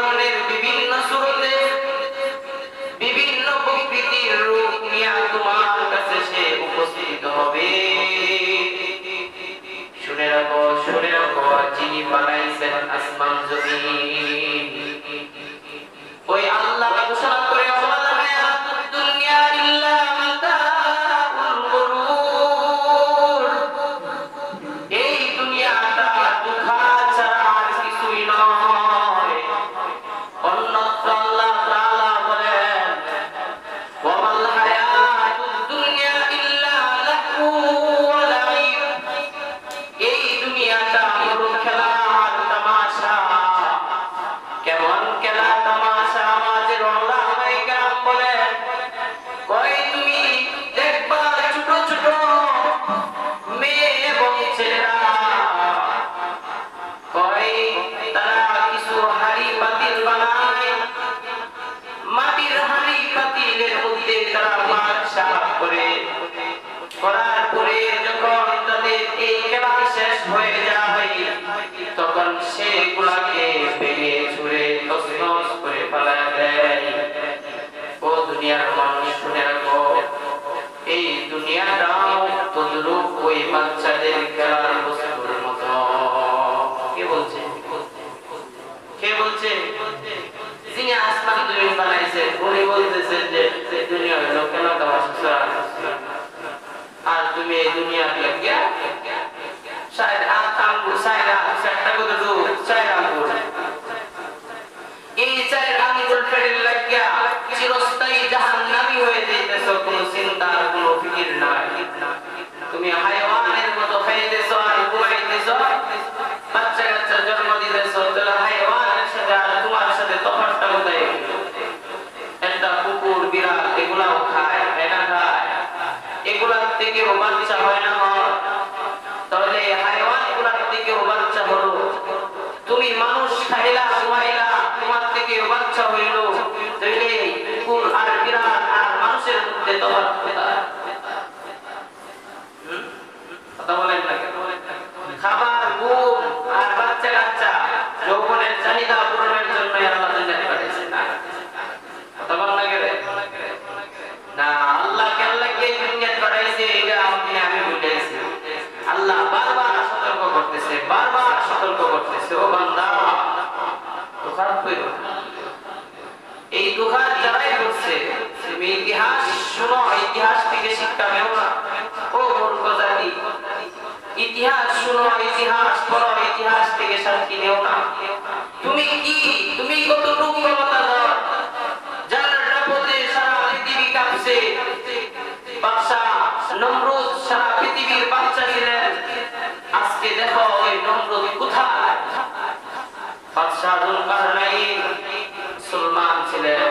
ধরনের বিভিন্ন সুরতে বিভিন্ন প্রকৃতির রূপ নিয়া তোমার কাছে সে উপস্থিত হবে। শুনে রাখো শুনে রাখো, যিনি বানাইছেন আসমান জমি ওই আল্লাহ ঘোষণা আর তুমি এই দুনিয়া শায়দ আট আঙ্গুর দু আঙ্গুর ঘুমাইতেছ বাচ্চা কাচ্চা জন্ম দিতেছ তাহলে সাথে আর তোমার সাথে তফাৎটা কোথায় একটা কুকুর বিড়াল এগুলাও খায় এটা খায় এগুলার থেকেও বাচ্চা হয় না হয় তাহলে হাইওয়ান এগুলার থেকেও বাচ্চা হলো তুমি মানুষ খাইলা ঘুমাইলা তোমার থেকেও বাচ্চা হইল তাহলে কুকুর আর বিড়াল আর মানুষের মধ্যে তফাৎ কোথায় হুম? কথা বলেন না কেন? খাবার ঘুম আর বাচ্চা কাচ্চা যৌবনের চাহিদা পূরণের জন্য আল্লাহ দুনিয়াতে পাঠিয়েছেন না কথা বলেন না কেন? না আল্লাহ আল্লাহকে দুনিয়াতে পাঠাইছে এটা আমি আমি বুঝেছি আল্লাহ বারবার সতর্ক করতেছে বারবার সতর্ক করতেছে ও বান্দা তো খারাপ কইরো না। এই দুহার যারাই করছে তুমি ইতিহাস শুনো, ইতিহাস থেকে শিক্ষা নেও না ও মূর্খ জাতি, ইতিহাস শুনো, ইতিহাস পড়ো, ইতিহাস থেকে শান্তি নেও না। তুমি কি? তুমি কতটুকু ক্ষমতাধর যার রাপতে সারা পৃথিবী কাঁপছে। বাদশা নমরুদ সারা পৃথিবীর বাচ্চা ছিলেন। আজকে দেখো ওই নমরুদ কোথায়? বাদশা জুলকারনাইন মুসলমান ছিলেন।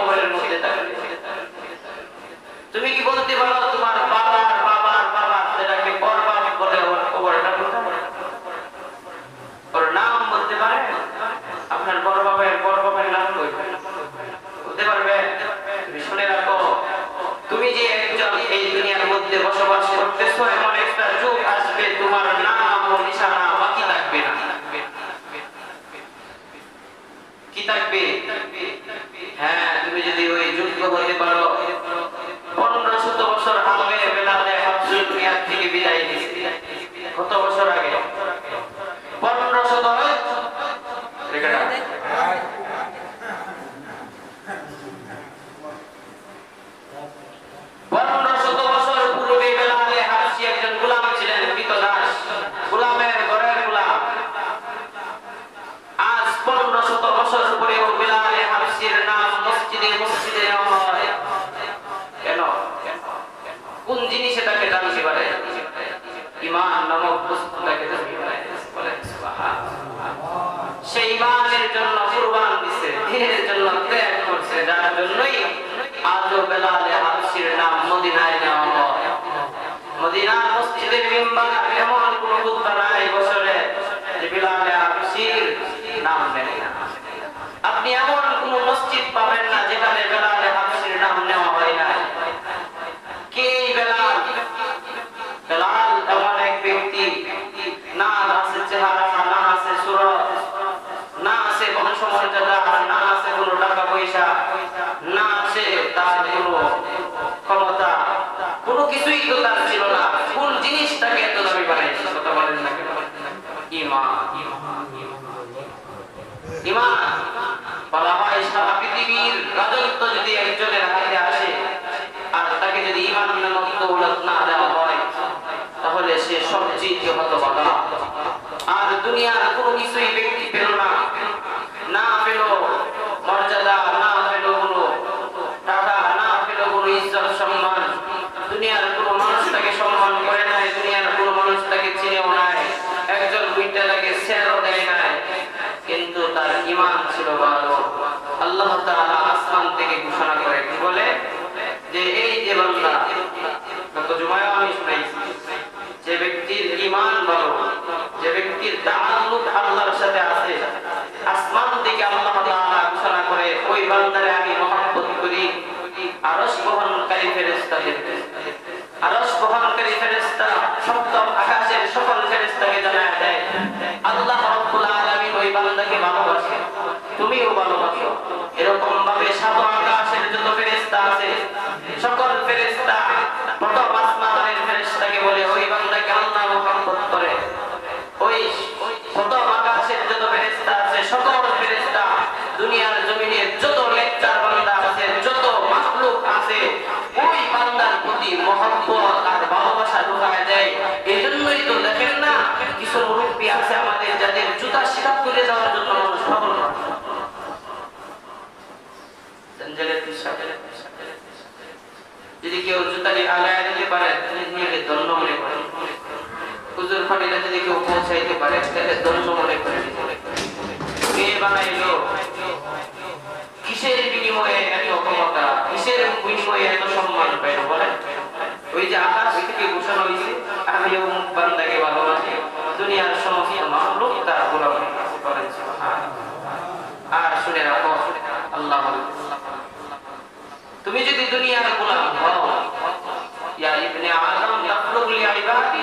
কবরের মধ্যে তুমি কি বলতে পারো তোমার বাবার বাবার বাবা যেটাকে বরবাদ বলে ওর কবরটা কোথায় ওর নাম বলতে পারে আপনার বড় বাবার বড় বাবার নাম কই বলতে পারবে তুমি শুনে রাখো তুমি যে একজন এই দুনিয়ার মধ্যে বসবাস করতেছো এমন একটা যুগ আসবে তোমার নাম ও নিশানা বাকি থাকবে না কি থাকবে হ্যাঁ তুমি যদি ওই যোগ্য হতে পারো কোন জিনিসে তাকে দামি বাড়াই ইমান নামক বস্তু তাকে দামি বাড়াই বলেন সুবহানাল্লাহ। সেই ইমানের জন্য কুরবান দিছে দিনের জন্য ত্যাগ করছে যার জন্যই আজও বেলালে হাবশির নাম মদিনায় নেওয়া হয়। মদিনার মসজিদের মেম্বার এমন কোন খুতবা নাই বছরে যে বিলালে হাবশির নাম নেয় না। আপনি এমন কোন মসজিদ পাবেন না যেখানে সবচেয়ে হতবাগা আর দুনিয়ার কোনো কিছুই ব্যক্তি পেল না। না পেল ওই বান্দারে আমি মহব্বত করি। আরস বহনকারী ফেরেস্তা আরস বহনকারী ফেরেস্তা সপ্তম আকাশের সকল ফেরেস্তাকে জানায় দেয়, আল্লাহ রব্বুল আলামিন ওই বান্দাকে ভালোবাসে। তুমিও ভালোবাসো। হুজুর যদি কেউ পৌঁছাইতে পারে তাহলে ধন্য মনে করে কে বানাইলো কিসের বিনিময়ে এত ক্ষমতা কিসের বিনিময়ে এত সম্মান পাইল বলে ওই যে আকাশ থেকে ঘোষণা হয়েছে আমি অমুক বান্দাকে ভালোবাসি দুনিয়ার সমস্ত মাহলুক তার গোলামি আর শুনে রাখো আল্লাহ তুমি যদি দুনিয়ার গোলাম হও, ইয়া ইবনে আদম তাফলুক লিইবাদি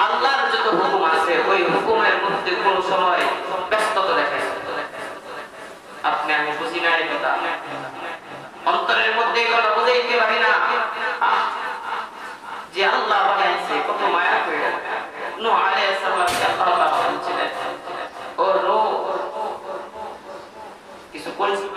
আল্লাহর যত হুকুম আছে ওই হুকুমের মধ্যে কোন সময় ব্যস্ততা দেখায়। আপনি আমি বুঝি না এই কথা। অন্তরের মধ্যে এগুলো বুঝাইতে পারি না। আহ, যে আল্লাহ বানাইছে কত মায়া করে নূহ আলাইহিস সালামকে আল্লাহ তাআলা বলছিলেন ও নূহ কিছু কোন-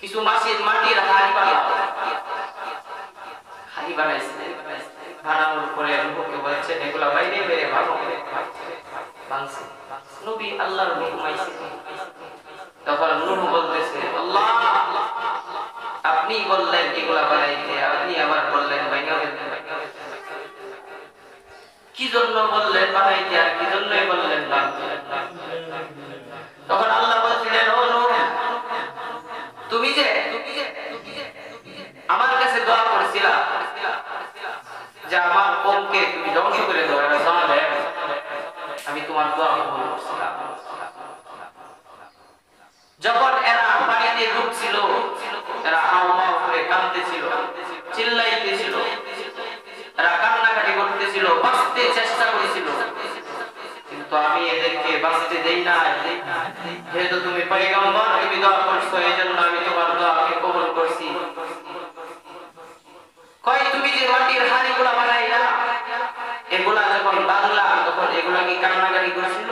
কিছু মাসির মাটির হাড়ি বানাইছে। বানানোর পরে এগুলা বাইরে বেরে ভালো নবী আল্লাহর হুকুম আইছে তখন বলতেছে, আল্লাহ, আপনি বললেন এগুলা বানাইতে, আপনি আবার বললেন কি জন্য বললেন বানাইতে আর কি জন্যই বললেন? তখন আল্লাহ বলছিলেন, ও তুমি যে আমার কাছে দোয়া করেছিলা যে আমার কমকে তুমি ধ্বংস করে দাও, এরা জানালে আমি তোমার দোয়া কবুল যখন এরা বাড়িতে ঢুকছিল এরা হাও করে কাঁদতেছিল, চিল্লাইতেছিল, এরা কান্নাকাটি করতেছিল, বাঁচতে চেষ্টা করেছিল। কিন্তু আমি এদেরকে বাঁচতে দেই না যেহেতু তুমি পয়গম্বর, তুমি দোয়া করছ, এই জন্য আমি তোমার দোয়াকে কবুল করছি হাড়িগুলা বানাইলা এগুলা যখন বাংলা তখন এগুলা কি কান্নাকারি করছিল?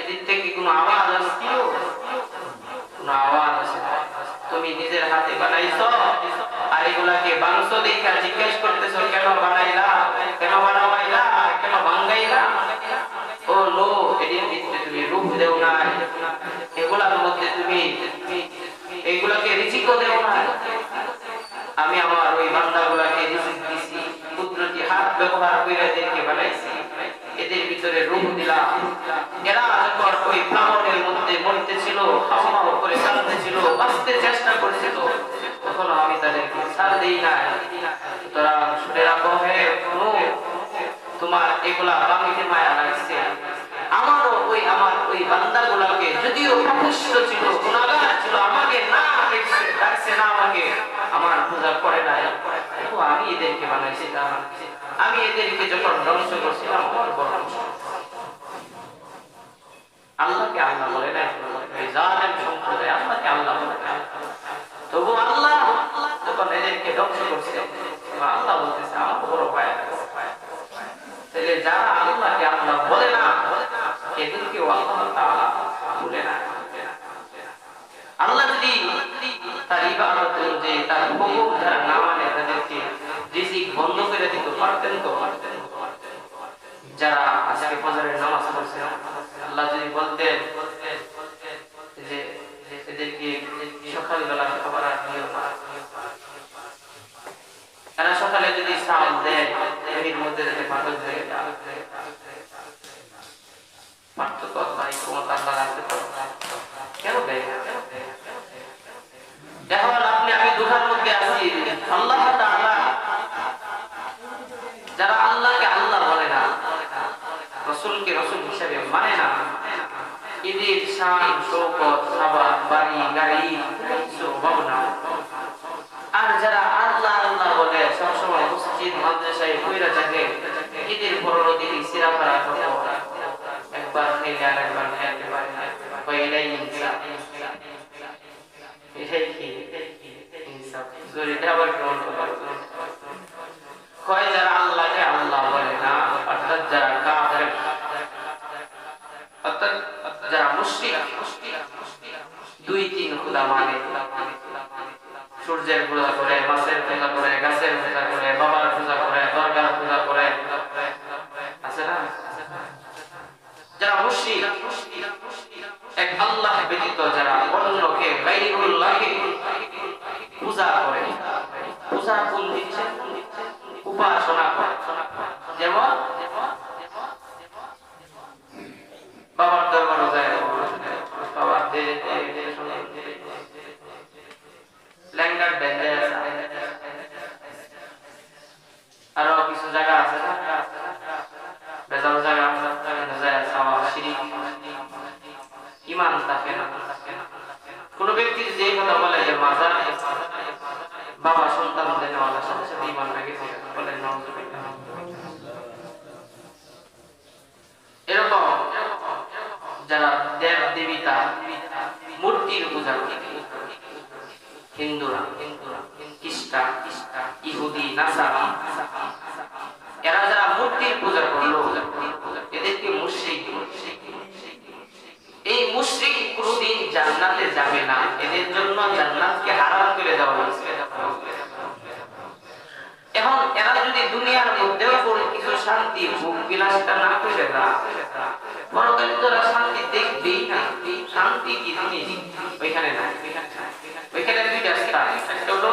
এদিক থেকে কোনো আওয়াজ আসছিল? কোনো আওয়াজ আসে। তুমি নিজের হাতে বানাইছো, আর এগুলাকে বাংশ দেখা জিজ্ঞেস ওই প্লাবনের মধ্যে মরতেছিল হাওয়া করে কাঁদতেছিল, বাঁচতে চেষ্টা করছিল। তখন আমি তাদেরকে ছাড় দিই না সুতরাং শুনে রাখো হে তোমার এগুলা বামিতে মায়া লাগছে। আমারও ওই আমার ওই বান্দাগুলাকে যদিও প্রকৃষ্ট ছিল গুণাগার ছিল, আমাকে না ডাকছে না আমাকে, আমার পূজা করে না আমি এদেরকে বানাইছিলাম। আমি এদেরকে যখন ধ্বংস করছিলাম, আমার বড় কষ্ট। আল্লাহকে আল্লাহ বলে না এই জালেম সম্প্রদায় আল্লাহকে আল্লাহ তবু আল্লাহ যখন এদেরকে ধ্বংস করছে আল্লাহ বলতেছে, আমার বড় পায় তাহলে যারা আল্লাহকে আল্লাহ বলে না, এদেরকেও আল্লাহ তাআলা বলে না। আল্লাহ যদি তার ইবাদত যে তার হুকুম যারা না মানে তাদেরকে রিজিক বন্ধ করে দিত পারতেন তো? যারা আজকে ফজরের নামাজ পড়ছে, আল্লাহ যদি বলতেন যে এদেরকে সকালবেলা খাবার আর দিও না এরা চাল দেয় এর মধ্যে দেয় পার্থক্য নাই ক্ষমতা আল্লাহ রাখতে কেন আল্লাহ তাআলা না, রসুলকে রসুল মানে না। এদের শান শৌকত, খাবার, বাড়ি, গাড়ি অভাব না। বলে সবসময় মসজিদ মাদ্রাসায় বইরা থাকে ঈদের পনেরো দিন সিরা করা একবার খেলে আর একবার খেতে পারে এটাই কি যেমন খ্রিস্টান ইহুদি, নাসারা। এরা যারা মূর্তির পূজা করল, এদেরকে মুশরিক এই মুশরিক কোনদিন জান্নাতে যাবে না। এদের জন্য জান্নাতকে হারাম করে দেওয়া হয়েছে। এখন এরা যদি দুনিয়ার মধ্যেও কোনো কিছু শান্তি, ভোগ বিলাসটা না করে না পরকালে তো শান্তি দেখবেই না, শান্তি কি জিনিস? ওইখানে না ওইখানে দুইটা স্থান। একটা হলো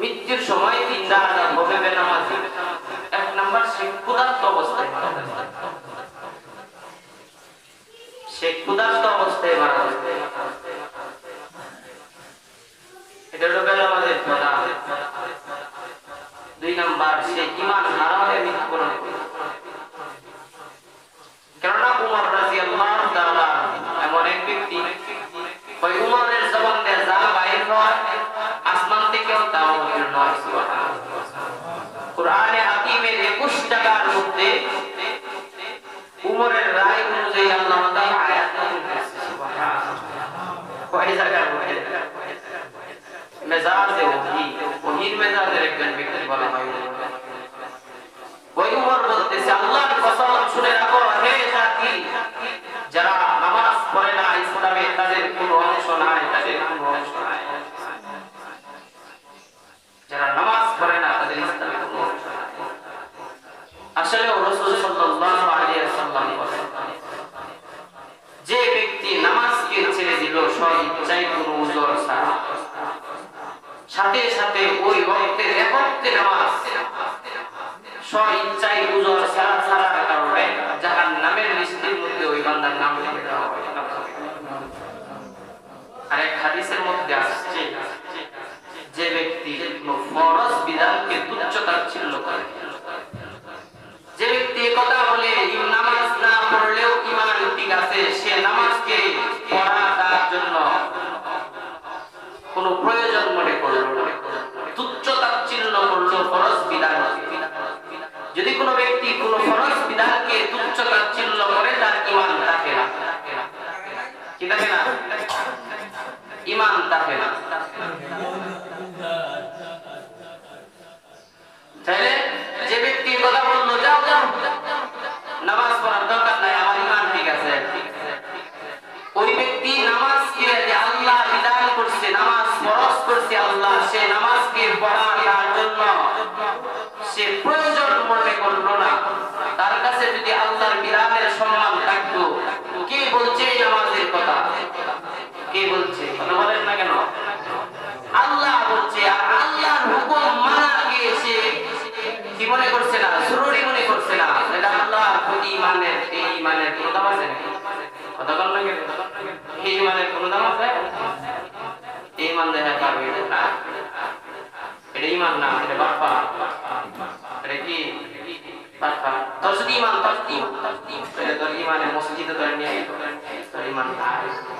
তিন রাত হবে বেনামাজি এক সে অবস্থায়। সে অবস্থায় মারা। এটা দুই নাম্বার, সে কেননা উমর রাদিয়াল্লাহু কোরআনে হাকিমের 21 টাকার মধ্যে উমরের রায় অনুযায়ী আল্লাহ তাআলা আয়াত নাযিল করেছে সুবহানাল্লাহ কয় জায়গার মধ্যে মেজাজে ওহী ওহীর মেজাজের একজন ব্যক্তি বলা হয় উমর। ওই উমর বলতেছে আল্লাহর কসম শুনে রাখো হে জাতি যারা নামাজ পড়ে না ইসলামে তাদের কোনো অংশ নাই তাদের কোনো অংশ নাই যারা নামাজ পড়ে না, তাদের আসলে রাসূল সাল্লাল্লাহু আলাইহি ওয়াসাল্লাম যে ব্যক্তি নামাজকে ছেড়ে দিল সব চাই কোনো ছাড়া। সাথে সাথে ওই ইমান থাকে না। তাহলে যে ব্যক্তি কথা বলল, যাও যাও। নামাজ পড়ার দরকার নাই, আমার ইমান ঠিক আছে। ওই ব্যক্তি নামাজকে যে আল্লাহ বিধান করছে, নামাজ ফরজ করছে আল্লাহ, সে নামাজকে পড়া তার জন্য সে প্রয়োজন মনে করল না। তার কাছে যদি আল্লাহর বিধানের সম্মান থাকতো, কে বলছে নামাজের কথা? কে বলছে? কথা বলেন না কেন? আল্লাহ বলছে, আর আল্লাহর হুকুম মানা গিয়ে সে কি মনে করছে না? জরুরি মনে করছে না? এটা আল্লাহর প্রতি ইমানের, এই ইমানের কোনো দাম আছে? কথা বল না কেন? এই ইমানের কোনো দাম আছে? এই ইমান দেখা পারবে না এটা ইমান না, এটা বাপ্পা। এটা কি? বাপ্পা। তোর যদি ইমান তোর এটা তোর ইমানের মসজিদে তোর নিয়ে। তোর ইমান নাই।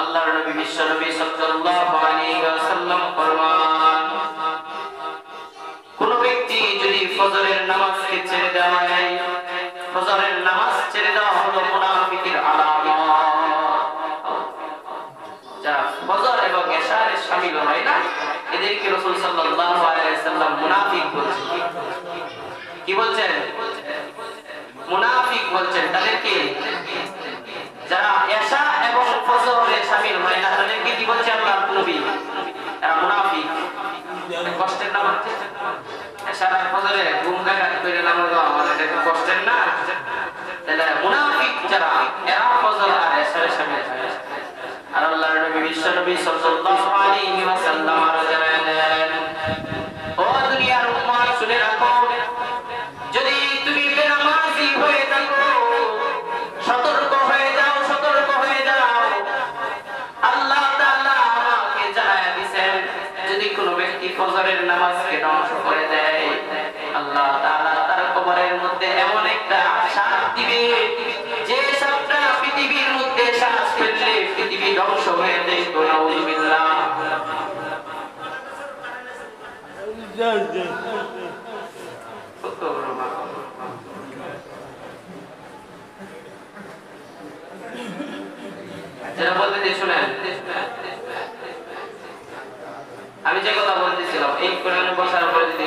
আল্লাহর নবী বিশ্ব সাল্লাল্লাহু আলাইহি ওয়াসাল্লাম ফরমান, কোন ব্যক্তি যদি ফজরের নামাজকে ছেড়ে দেয়, ফজরের নামাজ ছেড়ে দেওয়া হলো মুনাফিকের ফজর এবং এশারে শামিল হয় না, এদেরকে রাসূল সাল্লাল্লাহু আলাইহি ওয়াসাল্লাম মুনাফিক বলছেন। কি বলছেন? মুনাফিক বলছেন। তাদেরকে যারা এশা এবং ফজরে শামিল হয় না তাদেরকে কি বলছে আল্লাহ নবী? এরা মুনাফিক। কষ্টের নাম আর ফজরে ঘুম কাকাত করে নামাজ মানে এটা কষ্টের না? তাহলে মুনাফিক যারা, এরা ফজর আর এশারে শামিল হয়। আর আল্লাহর নবী, বিশ্ব নবী সাল্লাল্লাহু আলাইহি ওয়াসাল্লাম মধ্যে এমন একটা যে পৃথিবীর মধ্যে শ্বাস ফেললে পৃথিবী ধ্বংস হয়ে শুনেন। আমি যে কথা বলতেছিলাম, এই কোরআনে বসার পরে যদি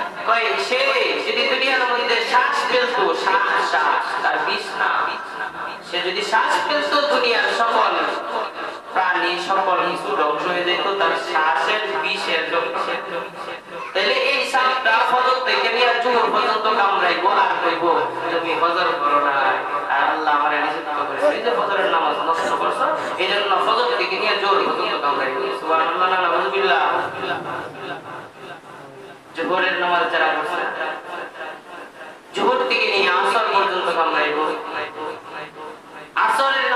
কয় সে যদি দুনিয়ার মধ্যে শ্বাস ফেলতো, শ্বাস শ্বাস, তার বিষ না সে যদি শ্বাস ফেলতো দুনিয়ার সকল প্রাণী, সকল কিছু ধ্বংস হয়ে যেত, তার শ্বাসের বিষের তাহলে এই সাপটা ফজর থেকে নিয়ে জোহর পর্যন্ত কামড়াইবো আর কইবো, তুমি ফজর করো না, আর আল্লাহ আমার নিষিদ্ধ করেছে। এই যে ফজরের নামাজ নষ্ট করছ, এই জন্য ফজর থেকে নিয়ে জোহর পর্যন্ত কামড়াইবো। সুবহানাল্লাহ, নাউজুবিল্লাহ। জোহরের নামাজ যারা পড়ছে জোহর থেকে নিয়ে আসর পর্যন্ত আমরা আসরের